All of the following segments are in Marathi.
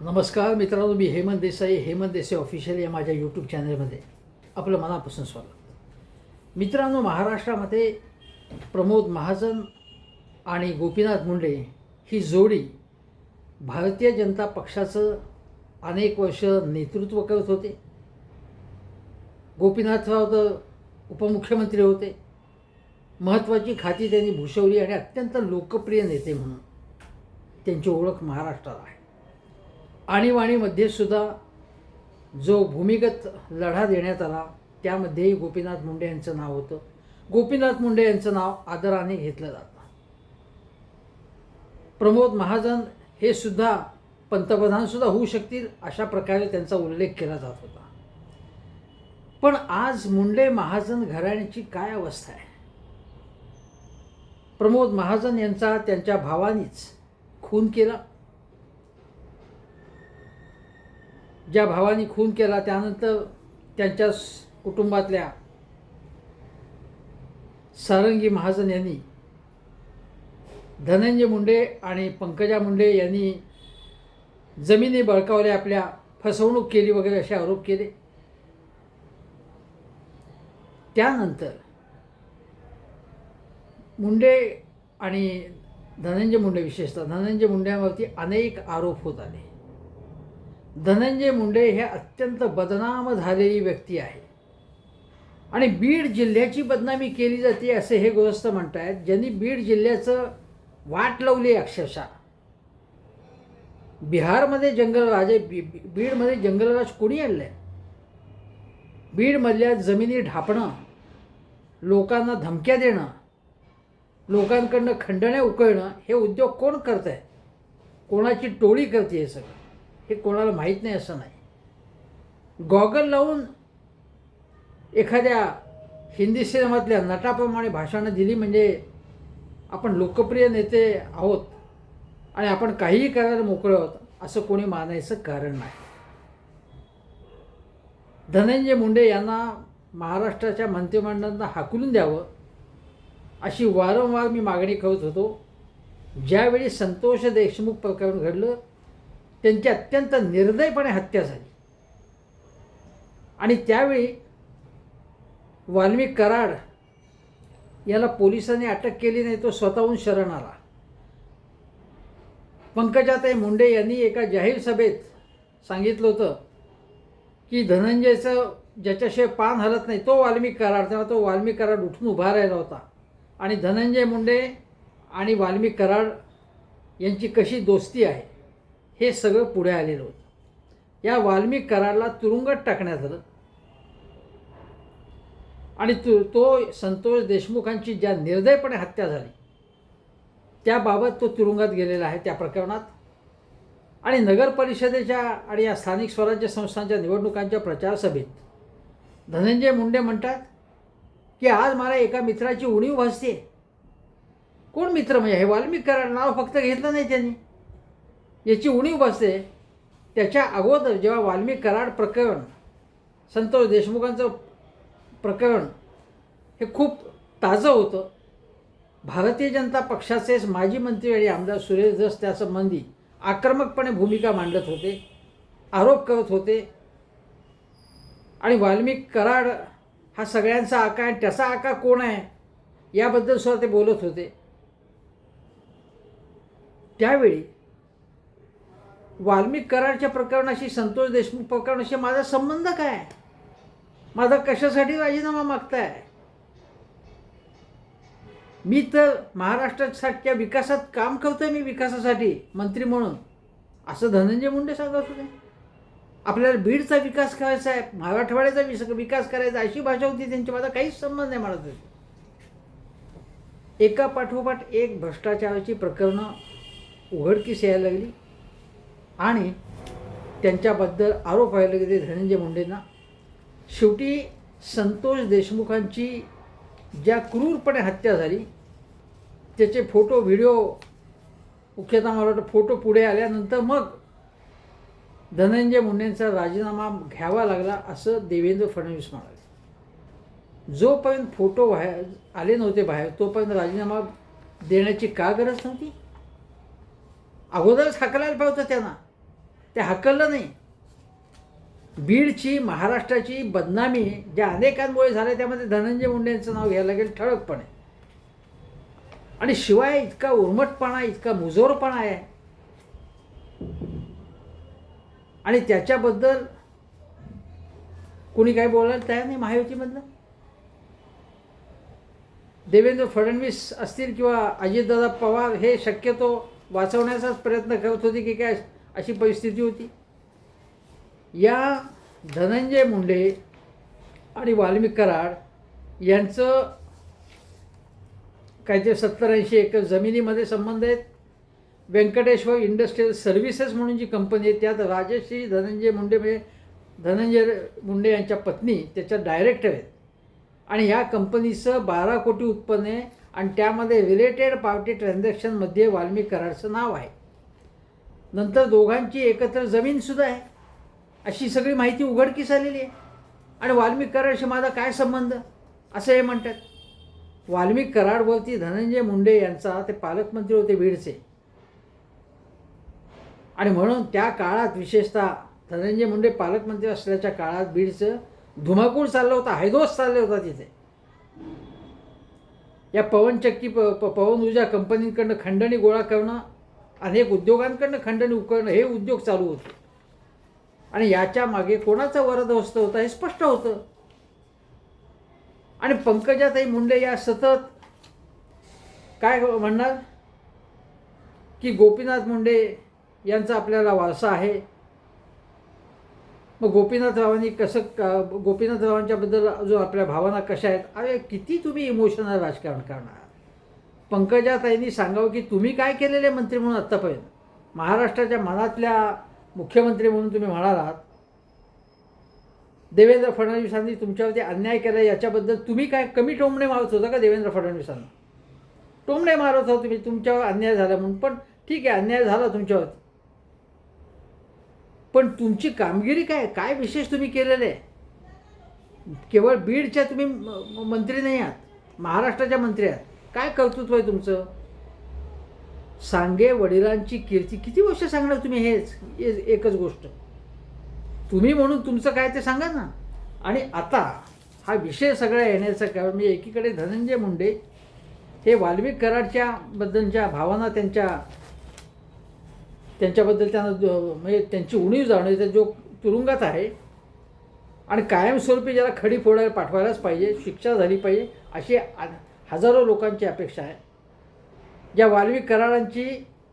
नमस्कार मित्रांनो मी हेमंत देसाई हेमंत देसाई ऑफिशियल या माझ्या यूट्यूब चॅनलमध्ये आपलं मनापासून स्वागत. मित्रांनो महाराष्ट्रामध्ये प्रमोद महाजन आणि गोपीनाथ मुंडे ही जोडी भारतीय जनता पक्षाचं अनेक वर्ष नेतृत्व करत होते. गोपीनाथराव तर उपमुख्यमंत्री होते. महत्त्वाची खाती त्यांनी भूषवली आणि अत्यंत लोकप्रिय नेते म्हणून त्यांची ओळख महाराष्ट्रात आहे. आणीबाणीमध्ये सुद्धा जो भूमिगत लढा देण्यात आला त्यामध्येही गोपीनाथ मुंडे यांचं नाव होतं. गोपीनाथ मुंडे यांचं नाव आदराने घेतलं जातं. प्रमोद महाजन हे सुद्धा पंतप्रधानसुद्धा होऊ शकतील अशा प्रकारे त्यांचा उल्लेख केला जात होता. पण आज मुंडे महाजन घराण्याची काय अवस्था आहे? प्रमोद महाजन यांचा त्यांच्या भावानीच खून केला. ज्या भावानी खून केला त्यानंतर त्यांच्या कुटुंबातल्या सारंगी महाजन यांनी धनंजय मुंडे आणि पंकजा मुंडे यांनी जमिनी बळकावल्या आपल्या फसवणूक केली वगैरे असे आरोप केले. त्यानंतर मुंडे आणि धनंजय मुंडे विशेषतः धनंजय मुंड्यांवरती अनेक आरोप होत आले. धनंजय मुंडे हे अत्यंत बदनाम झालेली व्यक्ती आहे. आणि बीड जिल्ह्याची बदनामी केली जाते असे हे गृहस्थ म्हणतायत ज्यांनी बीड जिल्ह्याचं वाट लावली आहे अक्षरशः. बिहारमध्ये जंगलराज आहे बी बी- बीडमध्ये जंगलराज कोणी आणलं आहे बीडमधल्या जमिनी ढापणं लोकांना धमक्या देणं लोकांकडनं खंडण्या उकळणं हे उद्योग कोण करत आहे कोणाची टोळी करते हे सगळं? हे कोणाला माहीत नाही असं नाही. गॉगल लावून एखाद्या हिंदी सिनेमातल्या नटाप्रमाणे भाषणं दिली म्हणजे आपण लोकप्रिय नेते आहोत आणि आपण काहीही करायला मोकळे आहोत असं कोणी मानायचं कारण नाही. धनंजय मुंडे यांना महाराष्ट्राच्या मंत्रिमंडळांना हाकलून द्यावं अशी वारंवार मी मागणी करत होतो. ज्यावेळी संतोष देशमुख प्रकरण घडलं त्यांची अत्यंत निर्दयपणे हत्या झाली. आणि त्यावेळी वाल्मी कराड याला पोलिसांनी अटक केली नाही तो स्वतःहून शरण आला. पंकजाताई मुंडे यांनी एका जाहीर सभेत सांगितलं होतं की धनंजयचं ज्याच्याशिवाय पान हलत नाही तो वाल्मी कराड तेव्हा तो वाल्मिक कराड उठून उभा राहिला होता. आणि धनंजय मुंडे आणि वाल्मी कराड यांची कशी दोस्ती आहे? हे सगळं पुढे आलेलं होतं. या वाल्मिक करारला तुरुंगात टाकण्यात आलं. आणि तो तो संतोष देशमुखांची ज्या निर्दयपणे हत्या झाली त्याबाबत तो तुरुंगात गेलेला आहे त्या प्रकरणात. आणि नगर परिषदेच्या आणि या स्थानिक स्वराज्य संस्थांच्या निवडणुकांच्या प्रचार सभेत धनंजय मुंडे म्हणतात की आज मला एका मित्राची उणीव भासते कोण मित्र? म्हणजे हे वाल्मिक करार नाव फक्त घेतलं नाही त्यांनी. याची उणीव भासते त्याच्या अगोदर जेव्हा वाल्मिक कराड प्रकरण संतोष देशमुखांचं प्रकरण हे खूप ताजं होतं. भारतीय जनता पक्षाचेच माजी मंत्री आणि आमदार सुरेश दस त्यासंबंधी आक्रमकपणे भूमिका मांडत होते आरोप करत होते. आणि वाल्मिक कराड हा सगळ्यांचा आका आहे. त्याचा आका कोण आहे? याबद्दल सुद्धा ते बोलत होते. त्यावेळी वाल्मिक कराडच्या प्रकरणाशी संतोष देशमुख प्रकरणाशी माझा संबंध काय? माझा कशासाठी राजीनामा मागताय? मी तर महाराष्ट्रासाठीच्या विकासात काम करतोय मी विकासासाठी मंत्री म्हणून. असं धनंजय मुंडे सांगत होते. आपल्याला बीडचा विकास करायचा आहे मराठवाड्याचा विस विकास करायचा अशी भाषा होती त्यांची माझा काहीच संबंध नाही म्हणत होते एका पाठोपाठ एक भ्रष्टाचाराची प्रकरणं उघडकीस यायला लागली. आणि त्यांच्याबद्दल आरोप व्हायला गेले धनंजय मुंडेंना. शेवटी संतोष देशमुखांची ज्या क्रूरपणे हत्या झाली त्याचे फोटो व्हिडिओ मुख्यतः मला वाटतं फोटो पुढे आल्यानंतर मग धनंजय मुंडेंचा राजीनामा घ्यावा लागला असं देवेंद्र फडणवीस म्हणाले. जोपर्यंत फोटो बाहेर आले नव्हते बाहेर तोपर्यंत राजीनामा देण्याची का गरज नव्हती? अगोदरच हाकलायला पाहिजे त्यांना. ते हकललं नाही. बीडची महाराष्ट्राची बदनामी ज्या अनेकांमुळे झाल्या त्यामध्ये धनंजय मुंडेंचं नाव घ्यायला लागेल ठळकपणे. आणि शिवाय इतका उर्मटपणा इतका मुजोरपणा आहे. आणि त्याच्याबद्दल कोणी काय बोलायला तयार नाही महायुतीमधलं देवेंद्र फडणवीस असतील किंवा अजितदादा पवार हे शक्यतो वाचवण्याचाच प्रयत्न करत होते की काय अशी परिस्थिती होती. या धनंजय मुंडे आणि वाल्मिक कराड यांचं काहीतरी सत्तर ऐंशी एकर जमिनीमध्ये संबंध आहेत. व्यंकटेश्वर इंडस्ट्रियल सर्व्हिसेस म्हणून जी कंपनी आहे त्यात राजश्री धनंजय मुंडे म्हणजे धनंजय मुंडे यांच्या पत्नी त्याच्या डायरेक्टर आहेत. आणि ह्या कंपनीचं बारा कोटी उत्पन्न आहे आणि त्यामध्ये रिलेटेड पार्टी ट्रान्झॅक्शनमध्ये वाल्मिक कराडचं नाव आहे. नंतर दोघांची एकत्र जमीनसुद्धा आहे. अशी सगळी माहिती उघडकीस आलेली आहे. आणि वाल्मिक कराडशी माझा काय संबंध? असं हे म्हणतात. वाल्मिक कराडवरती धनंजय मुंडे यांचा ते पालकमंत्री होते बीडचे. आणि म्हणून त्या काळात विशेषतः धनंजय मुंडे पालकमंत्री असल्याच्या काळात बीडचं धुमाकूळ चाललं होता हैदोस चालला होता तिथे. या पवनचक्की प प- पवन ऊर्जा कंपनींकडनं खंडणी गोळा करणं अनेक उद्योगांकडनं खंडणी उकळणं हे उद्योग चालू होते. आणि याच्या मागे कोणाचा वरदहस्त होता हे स्पष्ट होतं. आणि पंकजाताई मुंडे या सतत काय म्हणणार? की गोपीनाथ मुंडे यांचा आपल्याला वारसा आहे. मग गोपीनाथरावांनी कसं गोपीनाथरावांच्याबद्दल अजून आपल्या भावना कशा आहेत? अरे किती तुम्ही इमोशनल राजकारण करणार? पंकजाताईंनी सांगावं की तुम्ही काय केलेले मंत्री म्हणून आत्तापर्यंत? महाराष्ट्राच्या मनातल्या मुख्यमंत्री म्हणून तुम्ही म्हणाल आहात देवेंद्र फडणवीसांनी तुमच्यावरती अन्याय केला याच्याबद्दल तुम्ही काय कमी टोमणे मारत होता का देवेंद्र फडणवीसांना? टोमणे मारत होता तुम्ही तुमच्यावर अन्याय झाला म्हणून. पण ठीक आहे अन्याय झाला तुमच्यावरती. पण तुमची कामगिरी काय? काय विशेष तुम्ही केलेलं? आहे केवळ बीडच्या तुम्ही म- मंत्री नाही आहात. महाराष्ट्राच्या मंत्री आहात. काय कर्तृत्व आहे तुमचं? सांगे वडिलांची कीर्ती. किती वर्ष सांगणार तुम्ही हेच एकच गोष्ट. तुम्ही म्हणून तुमचं काय ते सांगा ना. आणि आता हा विषय सगळा येण्याचं कारण मी एकीकडे धनंजय मुंडे हे वाल्मिक कराडच्या बद्दलच्या भावना त्यांच्या त्यांच्याबद्दल त्यांना म्हणजे त्यांची उणीव जाणवते जो तुरुंगात आहे. आणि कायमस्वरूपी ज्याला खडी फोडायला पाठवायलाच पाहिजे शिक्षा झाली पाहिजे अशी आ- हजारो लोकांची अपेक्षा आहे. ज्या वाल्मिक कराडांची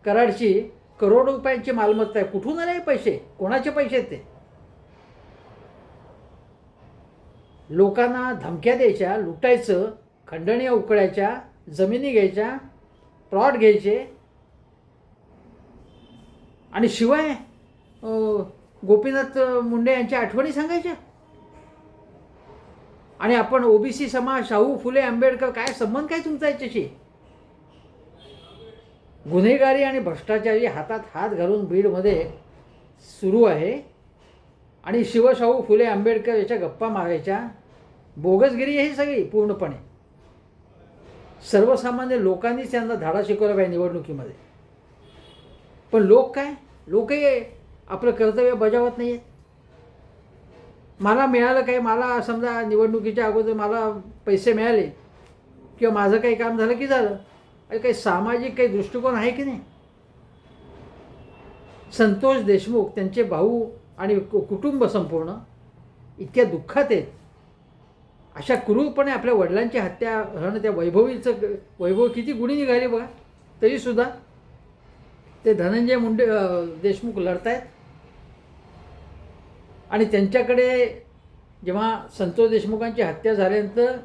कराडची करोडो रुपयांची मालमत्ता आहे. कुठून आले पैसे? कोणाचे पैसे आहेत ते? लोकांना धमक्या द्यायच्या लुटायचं खंडणीया उकळायच्या जमिनी घ्यायच्या प्लॉट घ्यायचे. आणि शिवाय गोपीनाथ मुंडे यांच्या आठवणी सांगायच्या? आणि आपण ओबीसी समाज शाहू फुले आंबेडकर काय संबंध काय तुमचा याच्याशी? गुन्हेगारी आणि भ्रष्टाचारी हातात हात घालून बीडमध्ये सुरू आहे. आणि शिवशाहू फुले आंबेडकर याच्या गप्पा मारायच्या. बोगसगिरी ही सगळी पूर्णपणे. सर्वसामान्य लोकांनीच त्यांना धाडा शिकवला पाहिजे निवडणुकीमध्ये. पण लोक काय? लोकही आपलं कर्तव्य बजावत नाही आहेत मला मिळालं काही मला समजा निवडणुकीच्या अगोदर मला पैसे मिळाले किंवा माझं काही काम झालं की झालं. आणि काही सामाजिक काही दृष्टिकोन आहे की नाही? संतोष देशमुख त्यांचे भाऊ आणि कु- कुटुंब संपूर्ण इतक्या दुःखात आहेत. अशा क्रूरपणे आपल्या वडिलांची हत्या होणं त्या वैभवीचं वैभव किती गुणी निघाली बघा. तरीसुद्धा ते धनंजय मुंडे देशमुख लढतायत. आणि त्यांच्याकडे जेव्हा संतोष देशमुखांची हत्या झाल्यानंतर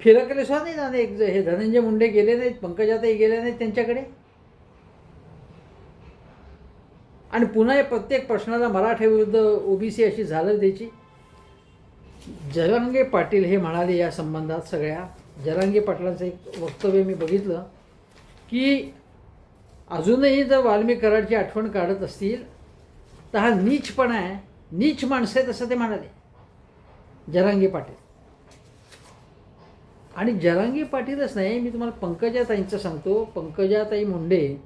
फिरकले सुद्धा नाही ना एक हे धनंजय मुंडे गेले नाहीत पंकजाताई गेले नाहीत त्यांच्याकडे. आणि पुन्हा या प्रत्येक प्रश्नाला मराठ्याविरुद्ध ओबीसी अशी झालं त्याची. जरांगे पाटील हे म्हणाले या संबंधात सगळ्या. जरांगे पाटलांचं एक वक्तव्य मी बघितलं की अजूनही जर वाल्मी कराडची आठवण काढत असतील तर हा नीचपणा आहे. नीच माणसं आहेत असं ते म्हणाले. जरांगी पाटील. आणि जरांगी पाटीलच नाही मी तुम्हाला पंकजाताईंचं सांगतो. पंकजाताई मुंडे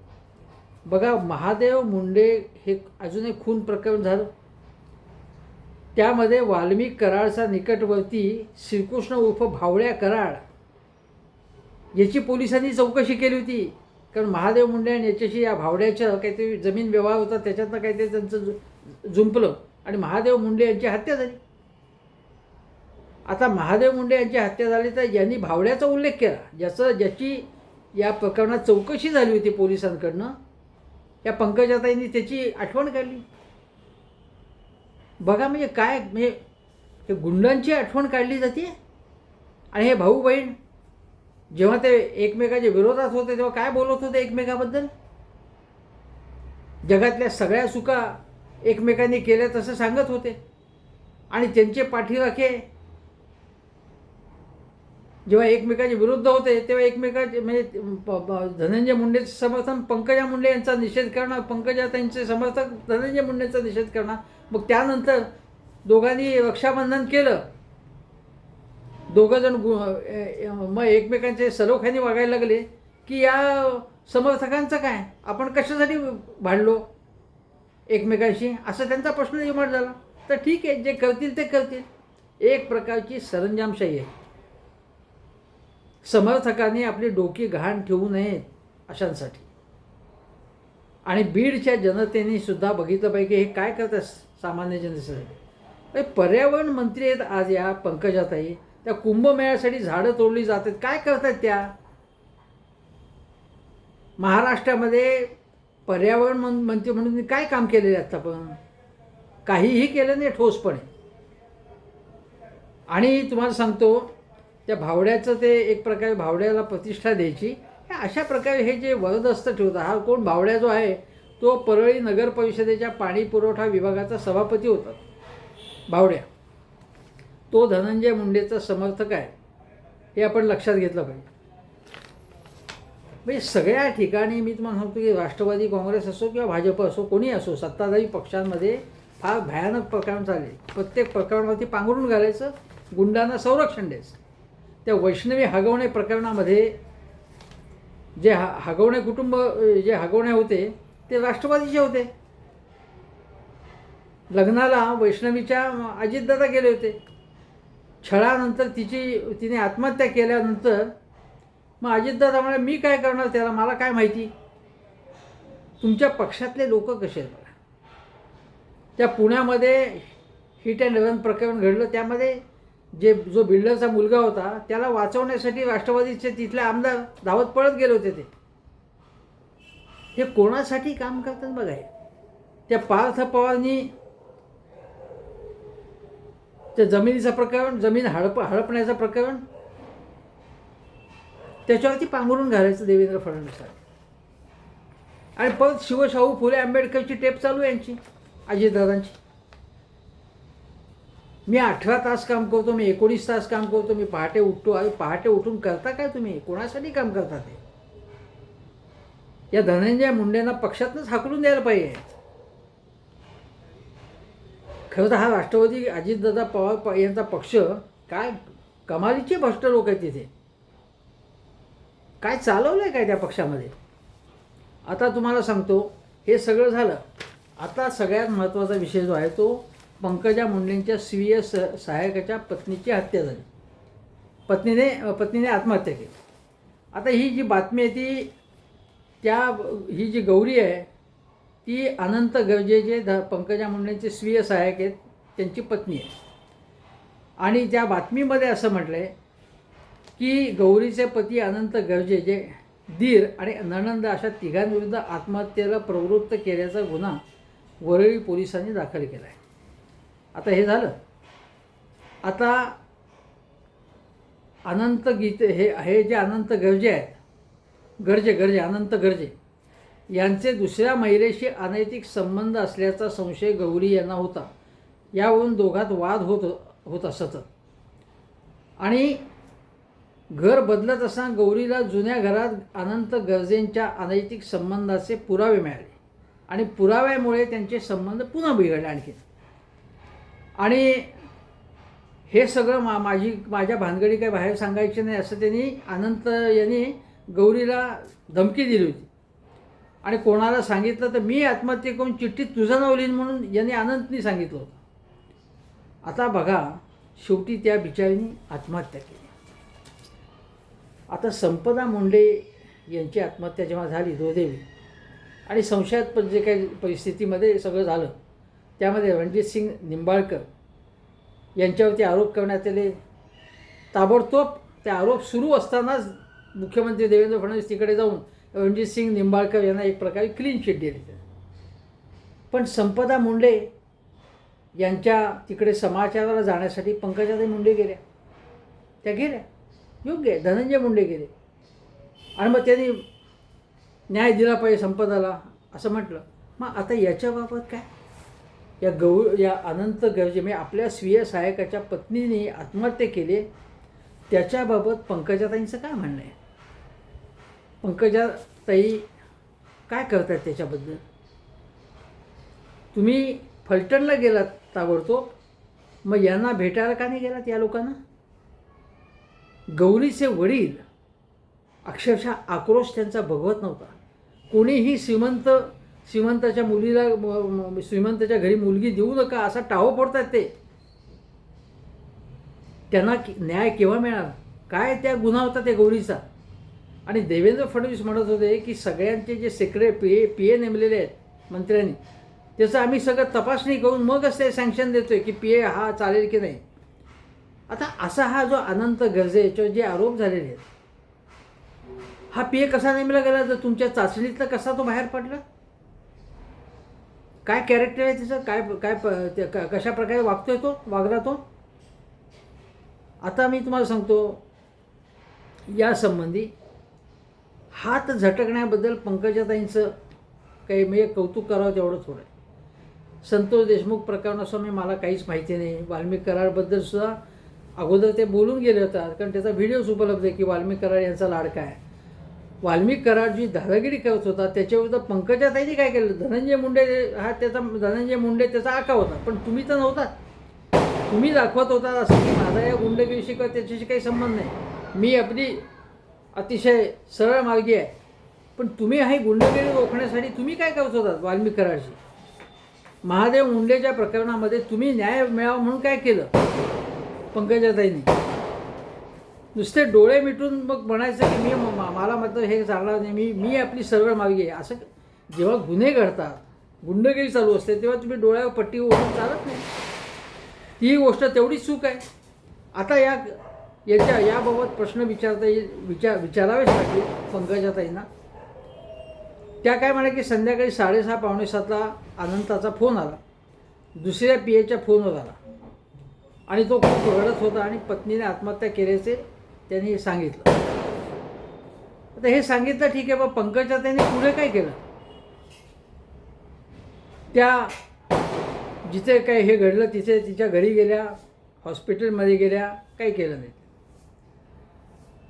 बघा महादेव मुंडे हे अजून एक खून प्रकरण झालं. त्यामध्ये वाल्मिक कराडचा निकटवर्ती श्रीकृष्ण उर्फ भावळ्या कराड याची पोलिसांनी चौकशी केली होती. कारण महादेव मुंडे आणि याच्याशी या भावड्याचं काहीतरी जमीन व्यवहार होता त्याच्यातनं काहीतरी त्यांचं जु- जुंपलं. आणि महादेव मुंडे यांची हत्या झाली. आता महादेव मुंडे यांची हत्या झाली तर यांनी भावड्याचा उल्लेख केला. ज्याचं ज्याची या प्रकरणात चौकशी झाली होती पोलिसांकडनं या पंकजाताईंनी त्याची आठवण काढली. बघा म्हणजे काय म्हणजे हे गुंडांची आठवण काढली जाते आणि हे भाऊ बहीण जेव्हा ते एकमेकाच्या विरोधात होते तेव्हा काय बोलत होते एकमेकाबद्दल? जगातल्या सगळ्या चुका एकमेकांनी केल्या तसं सांगत होते. आणि त्यांचे पाठीराखे जेव्हा एकमेकाच्या विरुद्ध होते तेव्हा एकमेकाचे म्हणजे धनंजय मुंडेचे समर्थन पंकजा मुंडे यांचा निषेध करणार पंकजा त्यांचे समर्थक धनंजय मुंडेंचा निषेध करणार मग त्यानंतर दोघांनी रक्षाबंधन केलं. दोघं जण गु मग एकमेकांचे सलोख्याने वागायला लागले की या समर्थकांचं काय? आपण कशासाठी भांडलो एकमेकांशी? असा त्यांचा प्रश्न निर्माण झाला. तर ठीक आहे जे करतील ते करतील. एक प्रकारची सरंजामशाही आहे. समर्थकांनी आपली डोकी घाण ठेवू नये अशांसाठी. आणि बीडच्या जनतेने सुद्धा बघितलं पाहिजे हे काय करतात सामान्य जनतेसाठी. पर्यावरण मंत्री आहेत आज या पंकजाताई. त्या कुंभमेळ्यासाठी झाडं तोडली जातात. काय करतात त्या? महाराष्ट्रामध्ये पर्यावरण मंत्री म्हणून काय काम केलेलं आत्ता पण काहीही केलं नाही ठोसपणे. आणि तुम्हाला सांगतो त्या भावड्याचं ते एक प्रकारे भावड्याला प्रतिष्ठा द्यायची. हे अशा प्रकारे हे जे वरदस्त ठेवतात हा कोण भावड्या जो आहे तो परळी नगर परिषदेच्या पाणी पुरवठा विभागाचा सभापती होता भावड्या. तो धनंजय मुंडेचा समर्थक आहे हे आपण लक्षात घेतलं पाहिजे. म्हणजे सगळ्या ठिकाणी मी तुम्हाला सांगतो की राष्ट्रवादी काँग्रेस असो किंवा भाजप असो कोणी असो सत्ताधारी पक्षांमध्ये फार भयानक प्रकरण चालले. प्रत्येक प्रकरणावरती पांघरून घालायचं गुंडांना संरक्षण द्यायचं. त्या वैष्णवी हगवणे प्रकरणामध्ये जे हा हगवणे कुटुंब जे हगवणे होते ते राष्ट्रवादीचे होते. लग्नाला वैष्णवीच्या अजितदादा गेले होते. छळानंतर तिची तिने आत्महत्या केल्यानंतर मग अजितदादा म्हणाले मी काय करणार त्याला? मला काय माहिती? तुमच्या पक्षातले लोक कसे आहेत बघा? त्या पुण्यामध्ये हिट अँड रन प्रकरण घडलं. त्यामध्ये जे जो बिल्डरचा मुलगा होता त्याला वाचवण्यासाठी राष्ट्रवादीचे तिथले आमदार धावत पळत गेले होते ते. हे कोणासाठी काम करतात बघा त्या पार्थ पवारनी त्या जमिनीचं प्रकरण जमीन हडप हडपण्याचं प्रकरण त्याच्यावरती पांघरून घालायचं देवेंद्र फडणवीसांनी. आणि परत शिवशाहू फुले आंबेडकरची टेप चालू आहे यांची अजितदादांची. मी अठरा तास काम करतो मी एकोणीस तास काम करतो मी पहाटे उठतो. अरे पहाटे उठून करता काय तुम्ही? कोणासाठी काम करता ते? या धनंजय मुंडेंना पक्षातनंच हाकलून द्यायला पाहिजे. खरं तर हा राष्ट्रवादी अजितदादा पवार प- यांचा पक्ष काय कमालीचे भ्रष्ट लोक आहेत तिथे. काय चालवलं आहे काय त्या पक्षामध्ये? आता तुम्हाला सांगतो हे सगळं झालं. आता सगळ्यात महत्त्वाचा विषय जो आहे तो पंकजा मुंडेंच्या स्वीय स सहायकाच्या पत्नीची हत्या झाली. पत्नीने पत्नीने आत्महत्या केली. आता ही जी बातमी आहे ती त्या ही जी गौरी आहे ती अनंत गर्जे जे ध पंकजा मुंडेंचे स्वीय सहायक आहेत त्यांची पत्नी आहे आणि त्या बातमीमध्ये असं म्हटलं आहे की गौरीचे पती अनंत गर्जे जे दीर आणि नणंद अशा तिघांविरुद्ध आत्महत्येला प्रवृत्त केल्याचा गुन्हा वरळी पोलिसांनी दाखल केला आहे आता हे झालं. आता अनंत गीते हे हे जे अनंत गर्जे आहेत गरजे गरजे अनंत गरजे यांचे दुसऱ्या महिलेशी अनैतिक संबंध असल्याचा संशय गौरी यांना होता. यावरून दोघात वाद होत होत असत. आणि घर बदलत असताना गौरीला जुन्या घरात अनंत गरजेंच्या अनैतिक संबंधाचे पुरावे मिळाले. आणि पुराव्यामुळे त्यांचे संबंध पुन्हा बिघडले आणखी आणि हे सगळं मा माझी माझ्या भानगडी काही बाहेर सांगायची नाही असं त्यांनी अनंत यांनी गौरीला धमकी दिली होती. आणि कोणाला सांगितलं तर मी आत्महत्या करून चिठ्ठीत तुझं नाव लिहीन म्हणून यांनी अनंतनी सांगितलं होतं. आता बघा शेवटी त्या बिचारीने आत्महत्या केली. आता संपदा मुंडे यांची आत्महत्या जेव्हा झाली दोदेवी आणि संशयात जे काही परिस्थितीमध्ये सगळं झालं त्यामध्ये रणजित सिंग निंबाळकर यांच्यावरती आरोप करण्यात आले. ताबडतोब ते आरोप सुरू असतानाच मुख्यमंत्री देवेंद्र फडणवीस तिकडे जाऊन रणजित सिंग निंबाळकर यांना एक प्रकारे क्लीन चिट दिली. पण संपदा मुंडे यांच्या तिकडे समाचाराला जाण्यासाठी पंकजाताई मुंडे गेल्या. त्या गेल्या. योग्य. आहे धनंजय मुंडे गेले. आणि मग त्यांनी न्याय दिला पाहिजे संपदाला असं म्हटलं. मग आता याच्याबाबत काय? या गौ या अनंत गरजे म्हणजे आपल्या स्वीय सहायकाच्या पत्नीने आत्महत्या केली. त्याच्याबाबत पंकजाताईंचं काय म्हणणं आहे? पंकजाताई काय करतात त्याच्याबद्दल? तुम्ही फलटणला गेलात ताबडतोब मग यांना भेटायला का नाही गेलात या लोकांना? गौरीचे वडील अक्षरशः आक्रोश त्यांचा भगवत नव्हता. कोणीही श्रीमंत श्रीमंताच्या मुलीला श्रीमंताच्या घरी मुलगी देऊ नका असा टाहो पडतात ते. त्यांना न्याय केव्हा मिळाला काय त्या गुन्हा होता त्या गौरीचा? आणि देवेंद्र फडणवीस म्हणत होते की सगळ्यांचे जे सेक्रे पी ए पी ए नेमलेले आहेत मंत्र्यांनी त्याचं आम्ही सगळं तपासणी करून मगच ते सँक्शन देतोय की पी ए हा चालेल की नाही. आता असा हा जो अनंत गरजे याच्यावर जे आरोप झालेले आहेत हा पी ए कसा नेमला गेला? तर तुमच्या चाचणीतला कसा तो बाहेर पडला? काय कॅरेक्टर आहे त्याचं? काय काय प- ते क- कशा प्रकारे वागतोय तो वागला तो? आता मी तुम्हाला सांगतो यासंबंधी हात झटकण्याबद्दल पंकजाताईंचं काही म्हणजे कौतुक करावं तेवढं थोडं आहे. संतोष देशमुख प्रकरणासमोर मला काहीच माहिती नाही. वाल्मिक करारबद्दल सुद्धा अगोदर ते बोलून गेले होतात कारण त्याचा व्हिडिओज उपलब्ध आहे की वाल्मिक करार यांचा लाडका आहे. वाल्मिक करार जी दादागिरी करत होता त्याच्याविरुद्ध पंकजाताईंनी काय केलं? धनंजय मुंडे हा त्याचा धनंजय मुंडे त्याचा आका होता. पण तुम्ही तर नव्हता. तुम्ही दाखवत होता असं की माझा या गुंडगिरीशी किंवा त्याच्याशी काही संबंध नाही. मी आपली अतिशय सरळ मार्गी आहे. पण तुम्ही हा गुंडगिरी रोखण्यासाठी तुम्ही काय करत होतात वाल्मिक करारशी महादेव मुंडेच्या प्रकरणामध्ये तुम्ही न्याय मिळावा म्हणून काय केलं? पंकजाताईंनी. नुसते डोळे मिटून मग म्हणायचं की मी मला मात्र हे चालणार नाही. मी मी आपली सरळ मार्गी आहे. असं जेव्हा गुन्हे घडतात गुंडगिरी चालू असते तेव्हा तुम्ही डोळ्यावर पट्टी ओढून चालत नाही. ती गोष्ट तेवढीच चूक आहे. आता या याच्या याबाबत प्रश्न विचारता येईल विचार विचारावेच लागतील पंकजाताईंना त्या काय म्हणा की संध्याकाळी साडेसहा पावणे सातला अनंताचा फोन आला. दुसऱ्या पी एच्या फोनवर आला. आणि तो खूप रडत होता आणि पत्नीने आत्महत्या केल्याचे त्यांनी सांगितलं. आता हे सांगितलं ठीक आहे बा पंकजा त्यांनी पुढे काय केलं? त्या जिथे काय हे घडलं तिथे तिच्या घरी गेल्या हॉस्पिटलमध्ये गेल्या काही केलं नाही.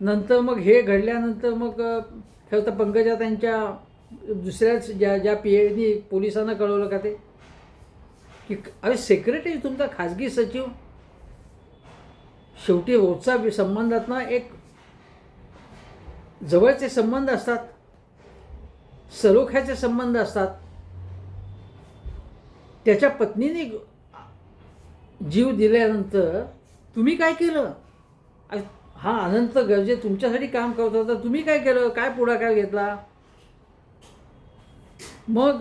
नंतर मग हे घडल्यानंतर मग खरं तर पंकजा त्यांच्या दुसऱ्याच ज्या ज्या पी एनी पोलिसांना कळवलं का ते? की अरे सेक्रेटरी तुमचा खाजगी सचिव शेवटी रोजचा संबंधात ना एक जवळचे संबंध असतात सलोख्याचे संबंध असतात. त्याच्या पत्नीने जीव दिल्यानंतर तुम्ही काय केलं? हा अनंत गरजे तुमच्यासाठी काम करत होता. तुम्ही काय केलं? काय पुढाकार घेतला? मग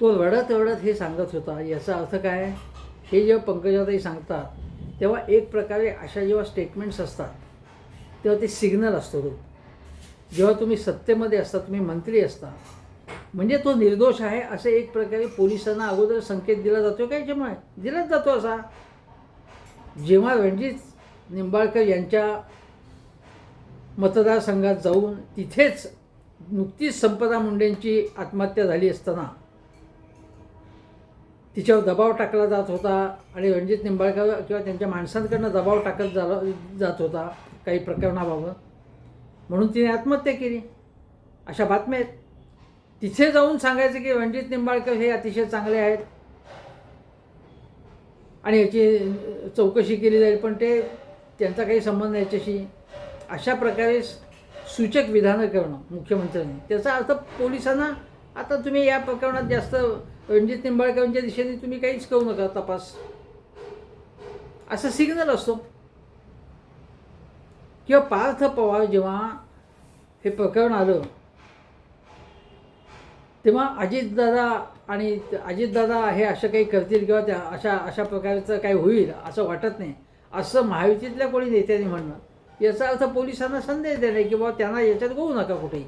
तो रडत रडत हे सांगत होता. याचा अर्थ काय? हे जेव्हा पंकजाताई सांगतात तेव्हा एक प्रकारे अशा जेव्हा स्टेटमेंट्स असतात तेव्हा ते सिग्नल असतो तो. जेव्हा तुम्ही सत्तेमध्ये असता तुम्ही मंत्री असता म्हणजे तो निर्दोष आहे असे एक प्रकारे पोलिसांना अगोदर संकेत दिला जातो काय जेव्हा दिलाच जातो असा. जेव्हा रणजित निंबाळकर यांच्या मतदारसंघात जाऊन तिथेच नुकतीच संपदा मुंडेंची आत्महत्या झाली असताना तिच्यावर दबाव टाकला जात होता आणि रणजित निंबाळकर किंवा त्यांच्या माणसांकडनं दबाव टाकत झाला जात होता काही प्रकरणाबाबत. म्हणून तिने आत्महत्या केली. अशा बातम्या आहेत. तिथे जाऊन सांगायचं की रणजित निंबाळकर हे अतिशय चांगले आहेत. आणि याची चौकशी केली जाईल. पण ते त्यांचा काही संबंध याच्याशी. अशा प्रकारे सूचक विधानं करणं मुख्यमंत्र्यांनी. त्याचा अर्थ पोलिसांना आता तुम्ही या प्रकरणात जास्त रणजित निंबाळकरांच्या दिशेने तुम्ही काहीच करू नका तपास. असा सिग्नल असतो. किंवा पार्थ पवार जेव्हा हे प्रकरण आलं तेव्हा अजितदादा आणि अजितदादा हे असं काही करतील किंवा त्या अशा अशा प्रकारचं काही होईल असं वाटत नाही. असं महायुतीतल्या कोणी नेत्यांनी म्हणणं याचा अर्थ पोलिसांना संदेश देणे की बाबा त्यांना याच्यात गोवू नका कुठेही.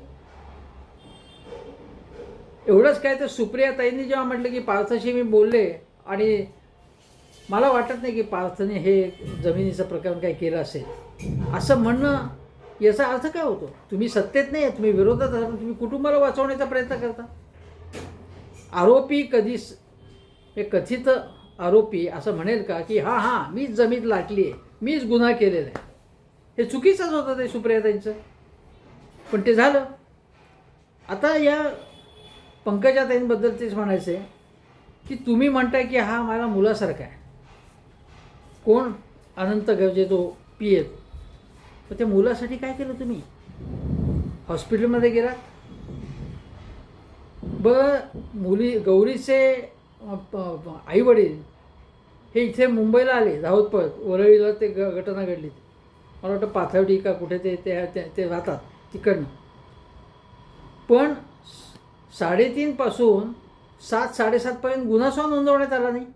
एवढंच काय तर सुप्रियाताईंनी जेव्हा म्हटलं की पार्थशी मी बोलले आणि मला वाटत नाही की पार्थने हे जमिनीचं प्रकरण काही केलं असेल. असं म्हणणं याचा अर्थ काय होतो? तुम्ही सत्तेत नाही तुम्ही विरोधात आहात तुम्ही कुटुंबाला वाचवण्याचा प्रयत्न करता. आरोपी कधीच हे कथित आरोपी असं म्हणेल का की हां हां मीच जमीन लाटली आहे मीच गुन्हा केलेला आहे. हे चुकीचंच होतं ते सुप्रियाताईंचं. पण ते झालं. आता या पंकजाताईंबद्दल तेच म्हणायचं आहे की तुम्ही म्हणताय की हा मला मुलासारखा आहे. कोण? अनंत गरजे तो पी एत तर त्या मुलासाठी काय केलं तुम्ही? हॉस्पिटलमध्ये गेलात? बरं मुली गौरीचे आईवडील हे इथे मुंबईला आले धावत पळत. वरळीला ते ग घटना घडली. मला वाटतं पाथर्डी का कुठे ते ते ते- ते राहतात तिकडनं. पण साडेतीनपासून सात साडेसातपर्यंत गुन्हा नोंदवण्यात आला नाही.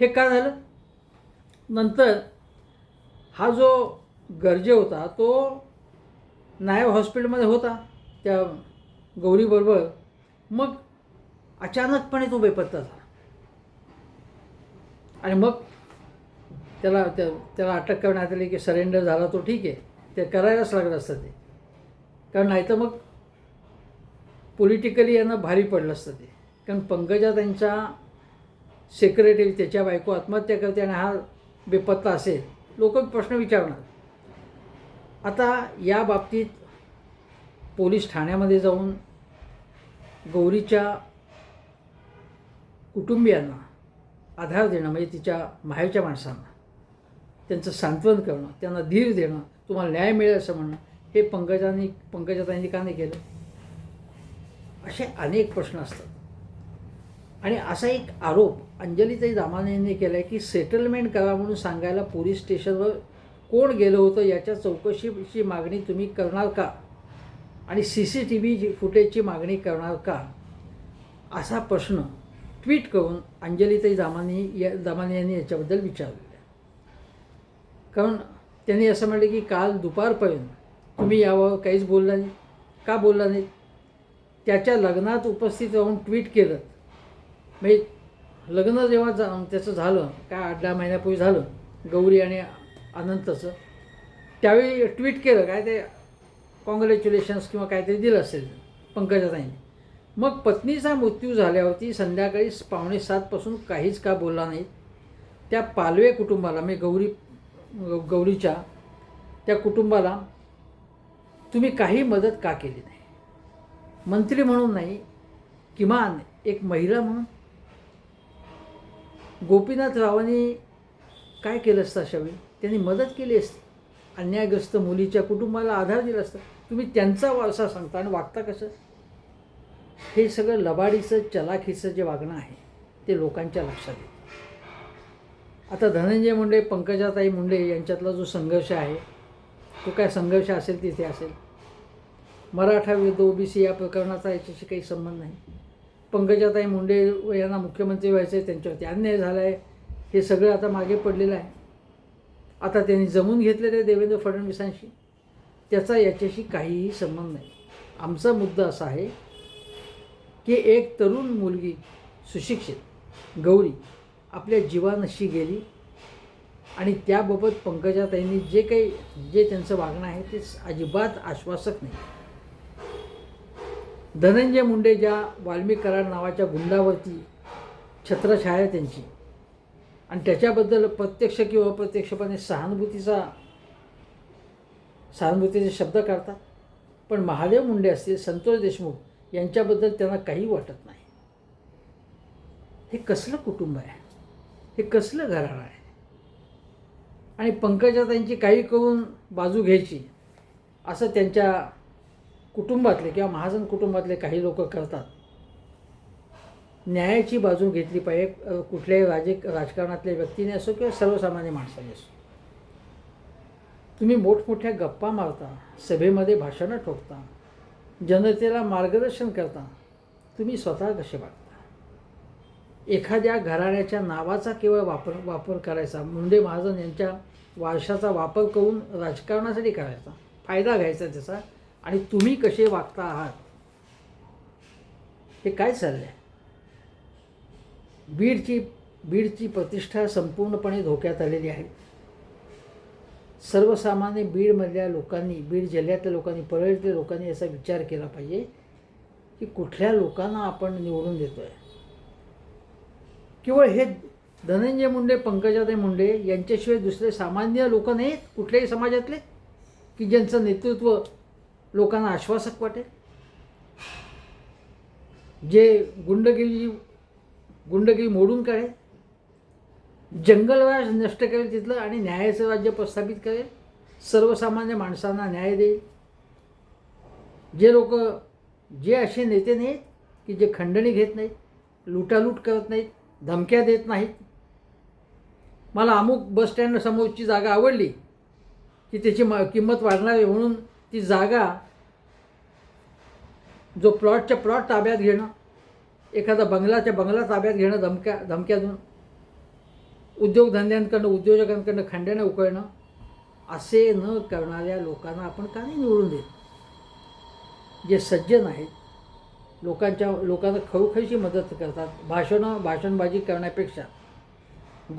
हे का झालं? नंतर हा जो गरजे होता तो नायब हॉस्पिटलमध्ये होता त्या गौरीबरोबर. मग अचानकपणे तो बेपत्ता झाला. आणि मग त्याला त्या त्याला अटक करण्यात आली की सरेंडर झाला तो ठीक आहे. ते करायलाच लागलं असतं ते. कारण नाही तर मग पॉलिटिकली यांना भारी पडलं असतं ते. कारण पंकजा त्यांच्या सेक्रेटरी त्याच्या बायको आत्महत्या करते आणि हा बेपत्ता असेल लोक प्रश्न विचारणार. आता या बाबतीत पोलीस ठाण्यामध्ये जाऊन गौरीच्या कुटुंबियांना आधार देणं म्हणजे तिच्या माहेरच्या माणसांना. त्यांचं सांत्वन करणं त्यांना धीर देणं तुम्हाला न्याय मिळेल असं म्हणणं हे पंकजांनी पंकजाताईंनी का नाही केलं? असे अनेक प्रश्न असतात. आणि असा एक आरोप अंजलीताई दामाने यांनी केला आहे की सेटलमेंट करा म्हणून सांगायला पोलीस स्टेशनवर कोण गेलं होतं याच्या चौकशीची मागणी तुम्ही करणार का? आणि सी सी टी व्ही फुटेजची मागणी करणार का? असा प्रश्न ट्विट करून अंजलीताई जामानी या दामाने यांनी याच्याबद्दल विचारलेलं आहे कारण त्यांनी असं म्हटलं की काल दुपारपर्यंत तुम्ही यावर काहीच बोलला नाही. का बोलला नाही? त्याच्या लग्नात उपस्थित राहून ट्विट केलं. म्हणजे लग्न जेव्हा जा त्याचं झालं काय आठ दहा महिन्यापूर्वी झालं गौरी आणि अनंतचं त्यावेळी ट्विट केलं काय ते कॉंग्रॅच्युलेशन्स किंवा काहीतरी दिलं असेल पंकजाताईंनी. मग पत्नीचा मृत्यू झाल्यावरती संध्याकाळी पावणे सातपासून काहीच का बोलला नाही. त्या पालवे कुटुंबाला म्हणजे गौरी गौरीच्या त्या कुटुंबाला तुम्ही काही मदत का केली नाही? मंत्री म्हणून नाही किमान एक महिला म्हणून. गोपीनाथ रावांनी काय केलं असतं अशावेळी त्यांनी मदत केली असती. अन्यायग्रस्त मुलीच्या कुटुंबाला आधार दिला असता. तुम्ही त्यांचा वारसा सांगता आणि वागता कसं? हे सगळं लबाडीचं चलाखीचं जे वागणं आहे ते लोकांच्या लक्षात येतं. आता धनंजय मुंडे पंकजाताई मुंडे यांच्यातला जो संघर्ष आहे तो काय संघर्ष असेल तिथे असेल? मराठा विरुद्ध ओबीसी या प्रकरणाचा याच्याशी काही संबंध नाही. पंकजाताई मुंडे यांना मुख्यमंत्री व्हायचं आहे त्यांच्यावरती अन्याय झाला आहे हे सगळं आता मागे पडलेलं आहे. आता त्यांनी जमून घेतलेलं आहे देवेंद्र फडणवीसांशी त्याचा याच्याशी काहीही संबंध नाही. आमचा मुद्दा असा आहे की एक तरुण मुलगी सुशिक्षित गौरी आपल्या जीवानशी गेली आणि त्याबाबत पंकजाताईंनी जे काही जे त्यांचं वागणं आहे ते अजिबात आश्वासक नाही. धनंजय मुंडे ज्या वाल्मिक कराड नावाच्या गुंडावरती छत्रछाया आहे त्यांची आणि त्याच्याबद्दल प्रत्यक्ष किंवा अप्रत्यक्षपणे सहानुभूतीचा सहानुभूतीचे शब्द काढतात. पण महादेव मुंडे असतील संतोष देशमुख यांच्याबद्दल त्यांना काही वाटत नाही. हे कसलं कुटुंब आहे? हे कसलं घराणं आहे? आणि पंकजा त्यांची काही करून बाजू घ्यायची असं त्यांच्या कुटुंबातले किंवा महाजन कुटुंबातले काही लोक करतात. न्यायाची बाजू घेतली पाहिजे कुठल्याही राजे राजकारणातल्या व्यक्तीने असो किंवा सर्वसामान्य माणसाने असो. तुम्ही मोठमोठ्या गप्पा मारता सभेमध्ये भाषणं ठोकता जनतेला मार्गदर्शन करता तुम्ही स्वतः कसे वागता? एखाद्या घराण्याच्या नावाचा केवळ वापर वापर करायचा. मुंडे महाजन यांच्या वारशाचा वापर करून राजकारणासाठी करायचा. फायदा घ्यायचा त्याचा. आणि तुम्ही कसे वागता आहात? हे काय चाललं आहे बीडची बीडची प्रतिष्ठा संपूर्णपणे धोक्यात आलेली आहे. सर्वसामान्य बीडमधल्या लोकांनी बीड जिल्ह्यातल्या लोकांनी परळीतल्या लोकांनी याचा विचार केला पाहिजे की कुठल्या लोकांना आपण निवडून देतो आहे केवळ हे धनंजय मुंडे पंकजाताई मुंडे यांच्याशिवाय दुसरे सामान्य लोक नाहीत कुठल्याही समाजातले? की ज्यांचं नेतृत्व लोकांना आश्वासक वाटेल? जे गुंडगिरी गुंडगिरी मोडून काढेल? जंगलराज नष्ट करेल तिथलं आणि न्यायाचं राज्य प्रस्थापित करेल. सर्वसामान्य माणसांना न्याय देईल. जे लोक जे असे नेते नाहीत की जे खंडणी घेत नाहीत लुटालूट करत नाहीत धमक्या देत नाहीत. मला अमुक बस समोरची जागा आवडली की त्याची म किंमत वाढणार आहे म्हणून ती जागा जो प्लॉटच्या प्लॉट ताब्यात घेणं एखादा बंगलाच्या बंगला ताब्यात घेणं धमक्या धमक्या देऊन उद्योगधंद्यांकडनं उद्योजकांकडनं खंडणं उकळणं असे न करणाऱ्या लोकांना आपण का नाही निवडून देत? जे सज्जन आहेत लोकांच्या लोकांना खरोखरीची मदत करतात. भाषणं भाषणबाजी करण्यापेक्षा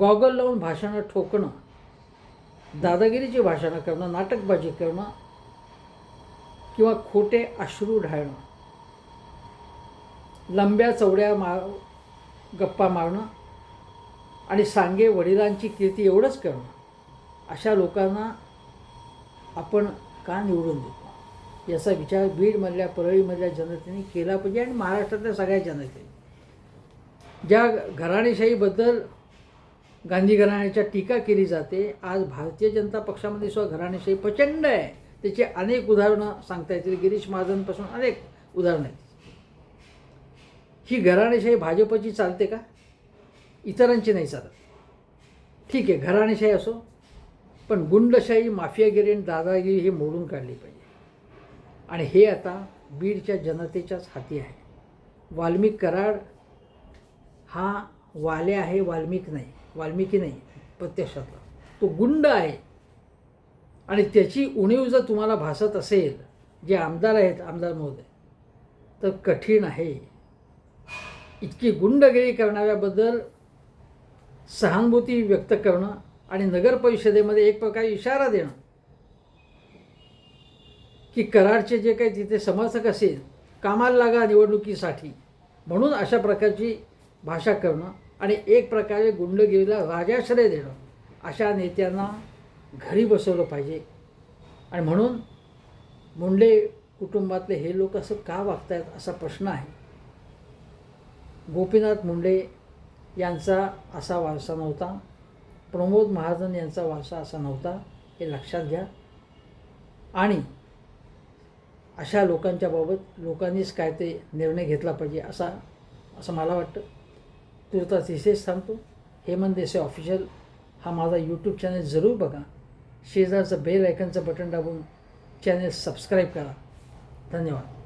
गॉगल लावून भाषणं ठोकणं दादागिरीची भाषणं करणं नाटकबाजी करणं किंवा खोटे अश्रू ढाळणं लंब्या चौड्या मा गप्पा मारणं आणि सांगे वडिलांची कीर्ती एवढंच करणं अशा लोकांना आपण का निवडून देतो याचा विचार बीडमधल्या परळीमधल्या जनतेने केला पाहिजे आणि महाराष्ट्रातल्या सगळ्या जनतेने. ज्या घराणेशाहीबद्दल गांधी घराण्याच्या टीका केली जाते आज भारतीय जनता पक्षामध्ये सुद्धा घराणेशाही प्रचंड आहे. त्याची अनेक उदाहरणं सांगता येतील. गिरीश महाजनपासून अनेक उदाहरणं आहेत. ही घराणेशाही भाजपची चालते का? इतरांची नाही चालत. ठीक आहे घराणेशाही असो पण गुंडशाही माफियागिरी आणि दादागिरी ही मोडून काढली पाहिजे. आणि हे आता बीडच्या जनतेच्याच हाती आहे. वाल्मिक कराड हा वाले आहे वाल्मिक नाही. वाल्मिकी नाही प्रत्यक्षातला. तो गुंड आहे. आणि त्याची उणीव जर तुम्हाला भासत असेल जे आमदार आहेत आमदार महोदय तर कठीण आहे. इतकी गुंडगिरी करणाऱ्याबद्दल सहानुभूती व्यक्त करणं आणि नगर परिषदेमध्ये एक प्रकारे इशारा देणं. की कराडचे जे काही तिथे समर्थक असेल कामाला लागा निवडणुकीसाठी म्हणून अशा प्रकारची भाषा करणं आणि एक प्रकारे गुंडगिरीला राजाश्रय देणं अशा नेत्यांना घरी बसवलं पाहिजे. आणि म्हणून मुंडे कुटुंबातले हे लोक असं का वागतायत असा प्रश्न आहे? गोपीनाथ मुंडे यांचा असा वारसा नव्हता. प्रमोद महाजन यांचा वारसा असा नव्हता. हे लक्षात घ्या. आणि अशा लोकांच्या बाबत लोकांनीच काय ते निर्णय घेतला पाहिजे असा असं मला वाटतं. तुर्तास इथेच सांगतो. हेमंत देसाई ऑफिशियल हा माझा यूट्यूब चॅनल जरूर बघा. शेजारचं बेल आयकनचं बटन दाबून चॅनल सबस्क्राईब करा. धन्यवाद.